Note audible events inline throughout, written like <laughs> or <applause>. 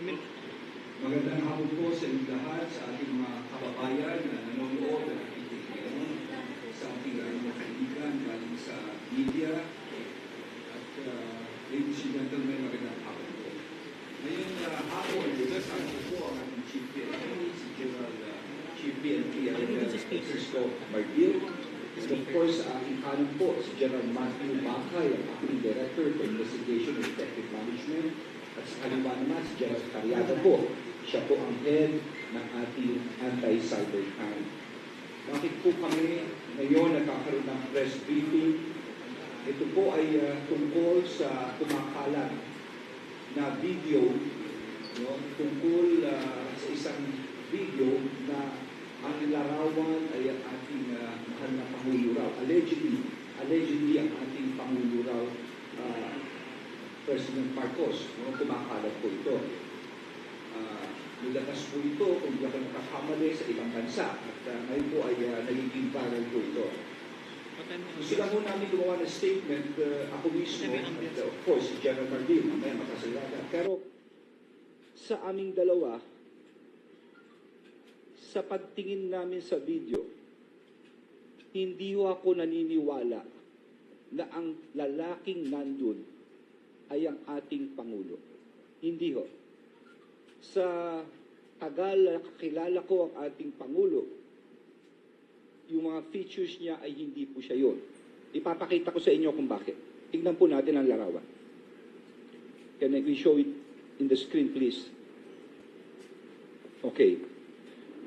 I mean, Magandang hapon po sa inyong lahat, sa ating mga kababayan na nanonood at nakikinig ngayon, sa ating uh, mga kaibigan galing sa media. At uh, ladies and gentlemen, magandang hapon po. Ngayong uh, hapon, kasama ko po ang ating Chief PNP, si General uh, Chief PNP uh, Francisco Marbil. And of course, sa aking kanan po, si General Matthew Bakay, ang ating Director for Investigation and Effective Management. At sa kaliwa naman, si General Cariaga po. Siya po ang head ng ating anti-cybercrime. Bakit po kami ngayon nagkakaroon ng press briefing? Ito po ay uh, tungkol sa kumakalat na video no, tungkol uh, sa isang video na ang larawan ay ang ating uh, mahal na Pangulo raw. Allegedly, allegedly ang ating Pangulo raw, President Marcos, no, kumakalat po ito. Uh, nilakas po ito, kung di ako nakakamali, sa ibang bansa. At uh, ngayon po ay uh, nagiging viral po ito. lang po namin gumawa ng statement, uh, ako mismo, at uh, of course, si General Martin, mamaya makasalata. Pero sa aming dalawa, sa pagtingin namin sa video, hindi ako naniniwala na ang lalaking nandun ay ang ating Pangulo. Hindi ho. Sa tagal na kakilala ko ang ating Pangulo, yung mga features niya ay hindi po siya yun. Ipapakita ko sa inyo kung bakit. Tingnan po natin ang larawan. Can we show it in the screen, please? Okay.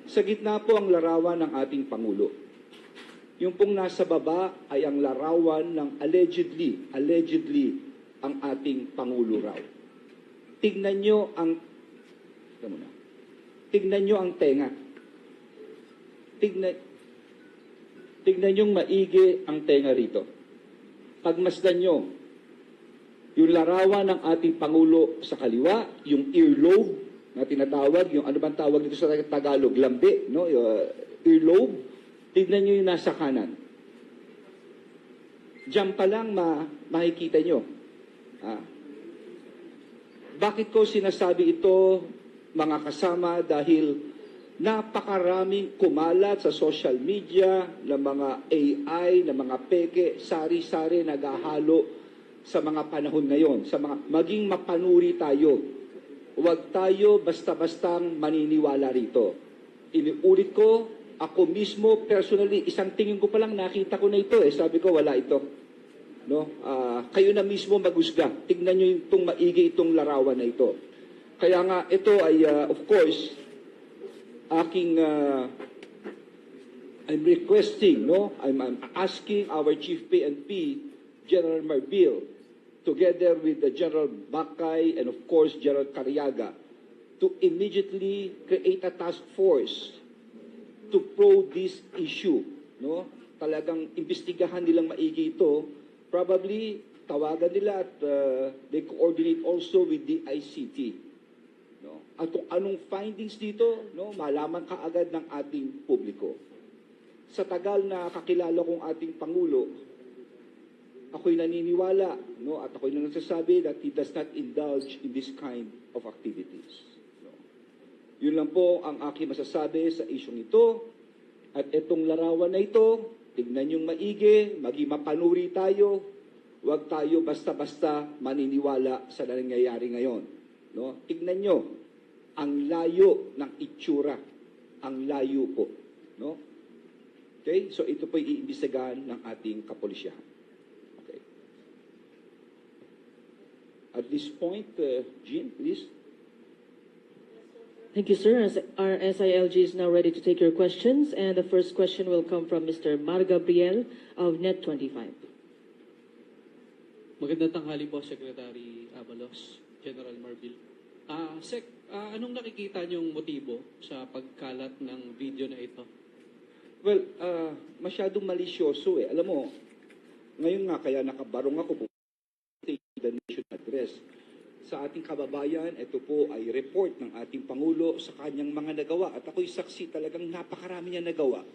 Sa gitna po ang larawan ng ating Pangulo. Yung pong nasa baba ay ang larawan ng allegedly, allegedly, ang ating Pangulo raw. Tignan nyo ang, na. Tignan nyo ang tenga. Tignan, tignan yung maigi ang tenga rito. Pagmasdan nyo, yung larawan ng ating Pangulo sa kaliwa, yung earlobe na tinatawag, yung ano bang tawag dito sa Tagalog, lambi, no? Uh, earlobe, tignan nyo yung nasa kanan. Diyan pa lang ma makikita nyo. Bakit ko sinasabi ito, mga kasama, dahil napakaraming kumalat sa social media ng mga AI, ng mga peke, sari-sari naghahalo sa mga panahon ngayon, sa mga maging mapanuri tayo. Huwag tayo basta-bastang maniniwala rito. Iniulit ko, ako mismo personally, isang tingin ko pa lang nakita ko na ito eh. Sabi ko wala ito. No? Ah, kayo na mismo magusga. Tingnan niyo itong maigi itong larawan na ito. Kaya nga ito ay ah, of course aking uh, I'm requesting, no? I'm, I'm asking our Chief PNP, General Marbil, together with the General Bakay and of course General Cariaga, to immediately create a task force to probe this issue, no? Talagang imbestigahan nilang maigi ito. Probably tawagan nila at uh, they coordinate also with the ICT no? At kung anong findings dito, no, malaman kaagad ng ating publiko. Sa tagal na kakilala kong ating Pangulo, ako'y naniniwala, no, at ako'y nagsasabi that he does not indulge in this kind of activities. No. Yun lang po ang aking masasabi sa isyong ito. At itong larawan na ito, tignan yung maigi, maging mapanuri tayo, huwag tayo basta-basta maniniwala sa nangyayari ngayon. No? Tignan nyo, ang layo ng itsura. Ang layo po. No? Okay? So ito po iimbestigahan ng ating kapulisyahan. Okay. At this point, uh, Jean, please. Thank you, sir. As our SILG is now ready to take your questions, and the first question will come from Mr. Mar Gabriel of Net25. magandang tanghali po, Secretary Abalos, General Marbil. Ah, Sec, ah, anong nakikita niyong motibo sa pagkalat ng video na ito? Well, uh, masyadong malisyoso eh. Alam mo, ngayon nga kaya nakabarong ako po the nation address. Sa ating kababayan, ito po ay report ng ating Pangulo sa kanyang mga nagawa. At ako'y saksi talagang napakarami niya nagawa.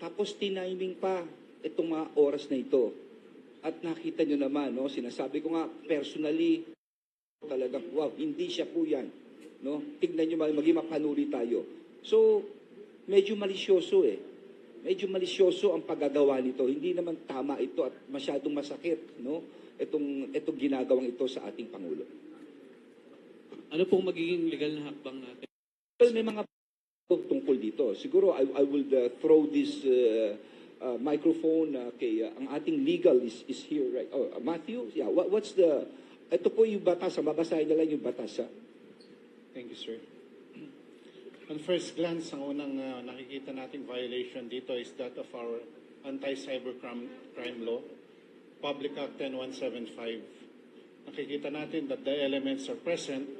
Tapos tiniming pa itong mga oras na ito. At nakita nyo naman, no, sinasabi ko nga personally, talagang wow, hindi siya po yan. no? Tignan nyo, maging mapanuri tayo. So, medyo malisyoso eh. Medyo malisyoso ang paggagawa nito. Hindi naman tama ito at masyadong masakit, no? Itong, itong ginagawang ito sa ating Pangulo. Ano pong magiging legal na hakbang natin? Well, may mga tungkol dito. Siguro I, I will uh, throw this uh, uh, microphone uh, kay uh, ang ating legal is is here right. Oh, uh, Matthew, yeah, what, what's the ito po yung batas, ah, babasahin na lang yung batas. Thank you, sir. On first glance, ang unang uh, nakikita nating violation dito is that of our anti-cybercrime crime law, Public Act 10175. Nakikita natin that the elements are present.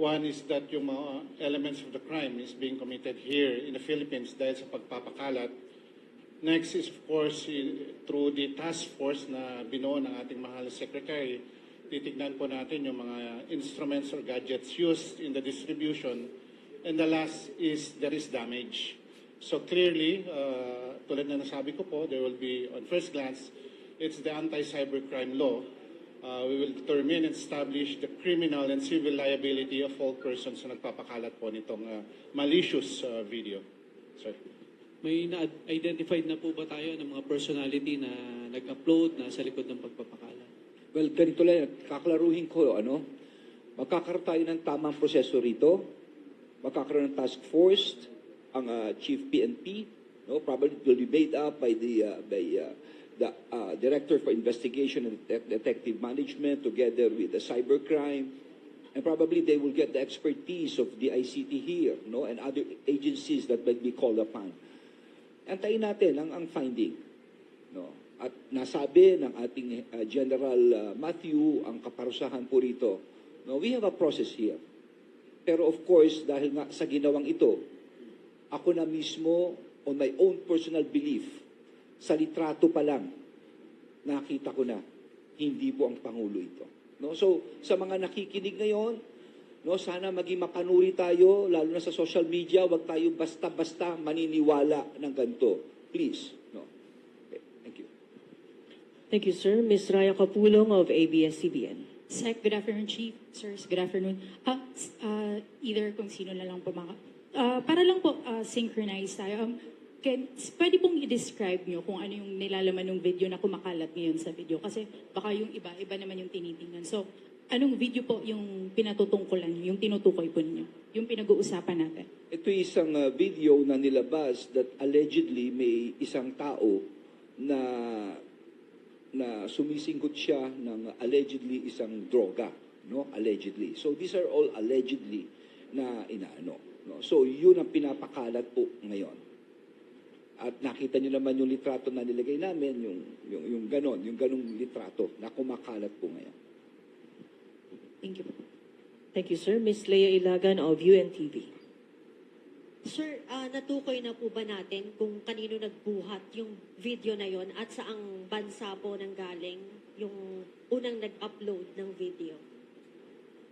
One is that yung mga elements of the crime is being committed here in the Philippines dahil sa pagpapakalat. Next is, of course, i- through the task force na binuo ng ating mahal secretary, titignan po natin yung mga instruments or gadgets used in the distribution. And the last is there is damage. So clearly, uh, tulad na nasabi ko po, there will be, on first glance, it's the anti-cybercrime law. Uh, we will determine and establish the criminal and civil liability of all persons na nagpapakalat po nitong uh, malicious uh, video. Sir. May na-identified na po ba tayo ng mga personality na nag-upload na sa likod ng pagpapakala? Well, ganito lang, kaklaruhin ko, ano, magkakaroon tayo ng tamang proseso rito, magkakaroon ng task force, ang uh, chief PNP, no, probably it will be made up by the, uh, by, uh, the uh, Director for Investigation and Det- Detective Management together with the cybercrime, and probably they will get the expertise of the ICT here, no, and other agencies that might be called upon. Antayin natin ang, ang finding. No? At nasabi ng ating uh, General uh, Matthew ang kaparusahan po rito. No, we have a process here. Pero of course, dahil nga sa ginawang ito, ako na mismo, on my own personal belief, sa litrato pa lang, nakita ko na, hindi po ang Pangulo ito. No? So, sa mga nakikinig ngayon, no, sana maging mapanuri tayo, lalo na sa social media, wag tayo basta-basta maniniwala ng ganito. Please. No? Okay, thank you. Thank you, sir. Ms. Raya Kapulong of ABS-CBN. Sec, good afternoon, Chief. Sirs, good afternoon. Ah, s- ah, either kung sino na lang po mga... Ah, para lang po ah, synchronize tayo. Um, can, pwede pong i-describe nyo kung ano yung nilalaman ng video na kumakalat ngayon sa video. Kasi baka yung iba, iba naman yung tinitingnan. So, anong video po yung pinatutungkulan nyo, yung tinutukoy po ninyo, yung pinag-uusapan natin? Ito isang uh, video na nilabas that allegedly may isang tao na na sumisingkot siya ng allegedly isang droga, no? Allegedly. So these are all allegedly na inaano, no? So yun ang pinapakalat po ngayon. At nakita niyo naman yung litrato na nilagay namin, yung yung yung ganon, yung ganong litrato na kumakalat po ngayon. Thank you. Thank you, sir. Ms. Leia Ilagan of UNTV. Sir, ah, natukoy na po ba natin kung kanino nagbuhat yung video na yon at saang bansa po nang galing yung unang nag-upload ng video?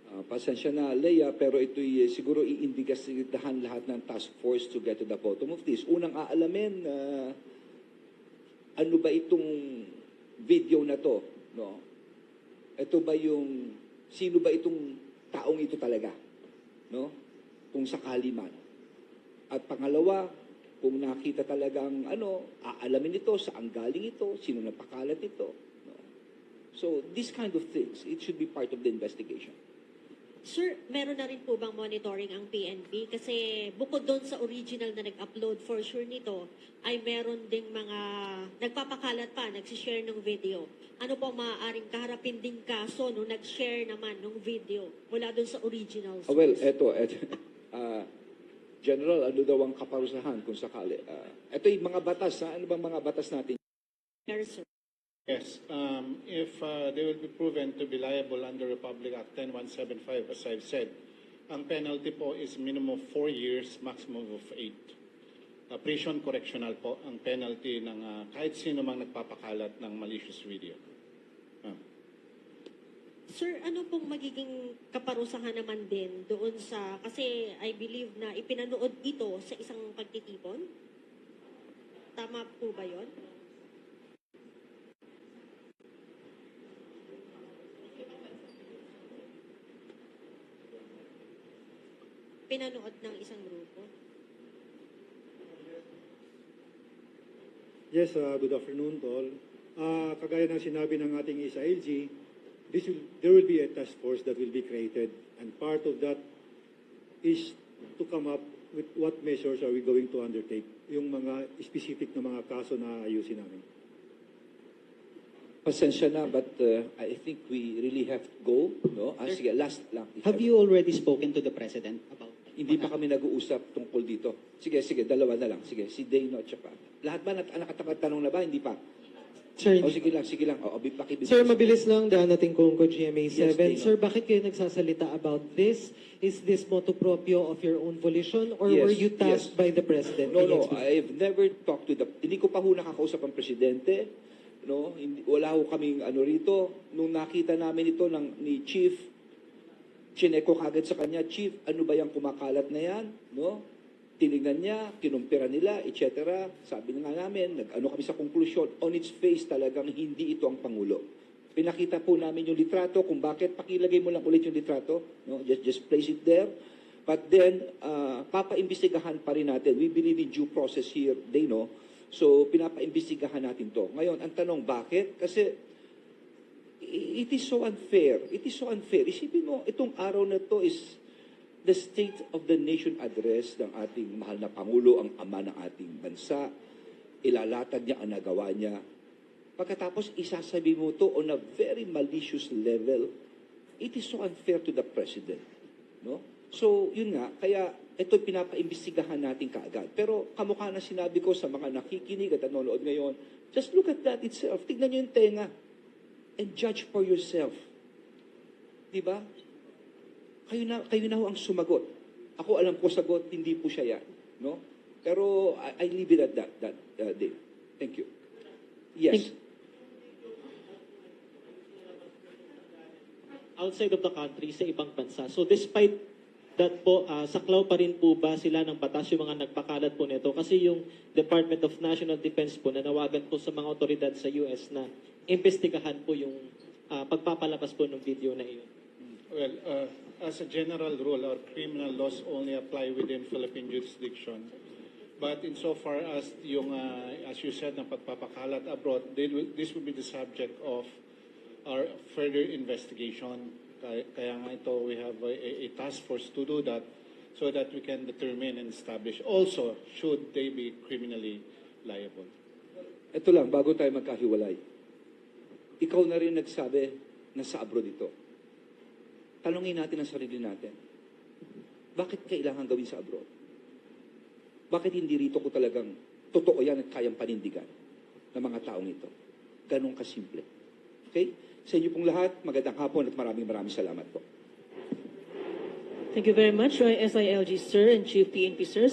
Ah, pasensya na, Leia, pero ito'y eh, siguro iimbestigahan lahat ng task force to get to the bottom of this. Unang aalamin, ah, ano ba itong video na to? No? Ito ba yung, sino ba itong taong ito talaga? No? Kung sakali man. At pangalawa, kung nakita talagang ano, aalamin ito, saan galing ito, sino napakalat ito. No? So, this kind of things, it should be part of the investigation. Sir, meron na rin po bang monitoring ang PNP? Kasi bukod doon sa original na nag-upload for sure nito, ay meron ding mga nagpapakalat pa, nagsishare ng video. Ano po maaaring kaharapin ding kaso no nag-share naman ng video mula doon sa original source? Ah, well, eto, eto. <laughs> ah, General, ano daw ang kaparusahan kung sakali? Ah, ito yung mga batas, ha? ano bang mga batas natin? Yes, sir. Yes, um, if uh, they will be proven to be liable under Republic Act 10175, as I've said, ang penalty po is minimum of 4 years, maximum of 8. Uh, prison correctional po ang penalty ng uh, kahit sino mang nagpapakalat ng malicious video. Ah. Sir, ano pong magiging kaparusahan naman din doon sa, kasi I believe na ipinanood ito sa isang pagtitipon? Tama po ba yon? Pinanood ng isang grupo? Yes, uh, good afternoon to all. Uh, kagaya ng sinabi ng ating SILG, this will, there will be a task force that will be created and part of that is to come up with what measures are we going to undertake, yung mga specific na mga kaso na ayusin namin. Pasensya na, but uh, I think we really have to go. No? Ah, sige, last lang. Have you already spoken to the President about Hindi pa kami nag-uusap tungkol dito. Sige, sige, dalawa na lang. Sige, si Dano at saka. Lahat ba nat- nakatapat tanong na ba? Hindi pa. Sir, O sige lang, sige lang. O, pakibigay. Sir, mabilis lang dahil natin kung ko GMA 7. Yes, Dino. Sir, bakit kayo nagsasalita about this? Is this motu proprio of your own volition or Yes, were you tasked yes. by the President? No, no? I've never talked to the... Hindi ko pa ho nakakausap ang presidente. No, hindi, wala ho kaming ano rito. Nung nakita namin ito ng, ni Chief, chineko kagad sa kanya, Chief, ano ba yung kumakalat na yan? No? Tinignan niya, kinumpira nila, etc. Sabi nga namin, nag-ano kami sa konklusyon, on its face talagang hindi ito ang Pangulo. Pinakita po namin yung litrato kung bakit, pakilagay mo lang ulit yung litrato, no? just, just place it there. But then, uh, papaimbestigahan pa rin natin. We believe in due process here, they know. So, pinapaimbestigahan natin to. Ngayon, ang tanong, bakit? Kasi, it is so unfair. It is so unfair. Isipin mo, itong araw na to is the State of the Nation address ng ating mahal na Pangulo, ang ama ng ating bansa. Ilalatag niya ang nagawa niya. Pagkatapos, isasabi mo to on a very malicious level. It is so unfair to the President. No? So, yun nga, kaya ito pinapaimbestigahan natin kaagad. Pero kamukha na sinabi ko sa mga nakikinig at nanonood ngayon, just look at that itself. Tignan nyo yung tenga and judge for yourself. Di ba? Kayo na, kayo na ho ang sumagot. Ako alam ko sagot, hindi po siya yan. No? Pero I, I leave it at that, that uh, Dave. Thank you. Yes. outside of the country sa ibang bansa. So despite that po, ah, saklaw pa rin po ba sila ng batas yung mga nagpakalat po nito? Kasi yung Department of National Defense po nanawagan po sa mga otoridad sa US na imbestigahan po yung ah, pagpapalabas po ng video na iyon. Well, uh, as a general rule, our criminal laws only apply within Philippine jurisdiction. But insofar as yung, uh, as you said, ng pagpapakalat abroad, they this will be the subject of our further investigation. Kaya, kaya nga ito, we have a, a- task force to do that so that we can determine and establish also should they be criminally liable. Ito lang, bago tayo magkahiwalay. Ikaw na rin nagsabi na sa abroad ito. Tanungin natin ang sarili natin. Bakit kailangan gawin sa abroad? Bakit hindi rito ko talagang totoo yan at kayang panindigan ng mga taong ito? Ganon kasimple. Okay? Sa inyo pong lahat, magandang hapon at maraming maraming salamat po. Thank you very much, SILG sir and Chief PNP sir.